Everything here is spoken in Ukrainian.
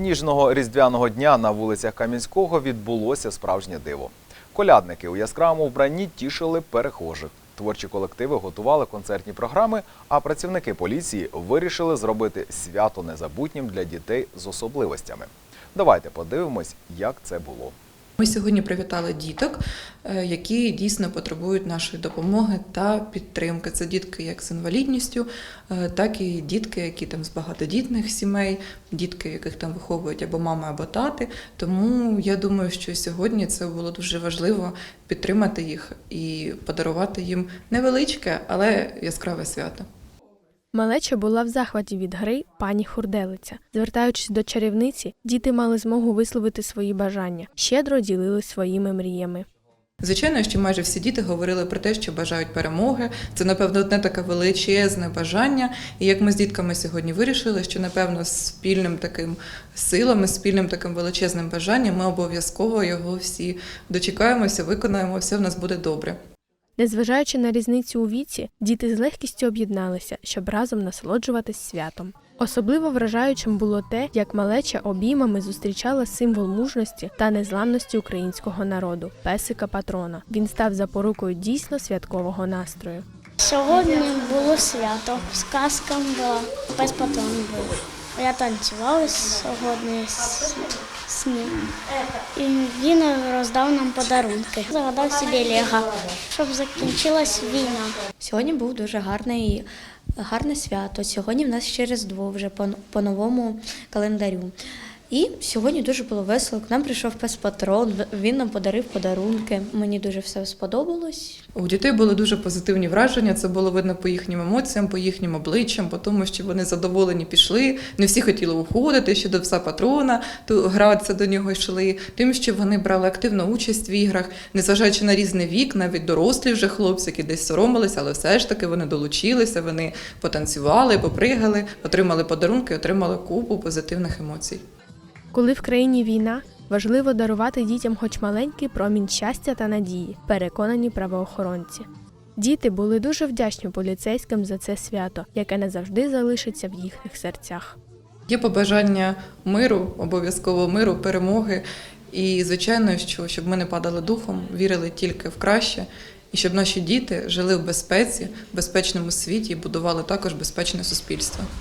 Сніжного різдвяного дня на вулицях Кам'янського відбулося справжнє диво. Колядники у яскравому вбранні тішили перехожих. Творчі колективи готували концертні програми, а працівники поліції вирішили зробити свято незабутнім для дітей з особливостями. Давайте подивимось, як це було. Ми сьогодні привітали діток, які дійсно потребують нашої допомоги та підтримки. Це дітки як з інвалідністю, е, так і дітки, які там з багатодітних сімей, дітки, яких там виховують або мами, або тати. Тому я думаю, що сьогодні це було дуже важливо підтримати їх і подарувати їм невеличке, але яскраве свято. Малеча була в захваті від гри пані Хурделиця. Звертаючись до чарівниці, діти мали змогу висловити свої бажання, щедро ділились своїми мріями. Звичайно, що майже всі діти говорили про те, що бажають перемоги. Це, напевно, одне таке величезне бажання. І як ми з дітками сьогодні вирішили, що напевно спільним таким силами, спільним таким величезним бажанням ми обов'язково його всі дочекаємося, виконаємо, все в нас буде добре. Незважаючи на різницю у віці, діти з легкістю об'єдналися, щоб разом насолоджуватись святом. Особливо вражаючим було те, як малеча обіймами зустрічала символ мужності та незламності українського народу песика патрона. Він став запорукою дійсно святкового настрою. Сьогодні було свято, сказка була, без патрон був. Я танцювала сьогодні з, з ним. І він роздав нам подарунки. Загадав собі Лего, щоб закінчилась війна. Сьогодні був дуже гарний, гарне свято. Сьогодні в нас ще Різдво вже по, по новому календарю. І сьогодні дуже було весело. К нам прийшов пес патрон, він нам подарив подарунки. Мені дуже все сподобалось. У дітей були дуже позитивні враження. Це було видно по їхнім емоціям, по їхнім обличчям, по тому, що вони задоволені пішли. Не всі хотіли уходити ще до пса патрона, то гратися до нього йшли. Тим, що вони брали активну участь в іграх, незважаючи на різний вік, навіть дорослі вже хлопці, які десь соромилися, але все ж таки вони долучилися, вони потанцювали, попригали, отримали подарунки, отримали купу позитивних емоцій. Коли в країні війна, важливо дарувати дітям хоч маленький промінь щастя та надії, переконані правоохоронці. Діти були дуже вдячні поліцейським за це свято, яке назавжди залишиться в їхніх серцях. Є побажання миру, обов'язково миру, перемоги. І, звичайно, що щоб ми не падали духом, вірили тільки в краще, і щоб наші діти жили в безпеці, в безпечному світі і будували також безпечне суспільство.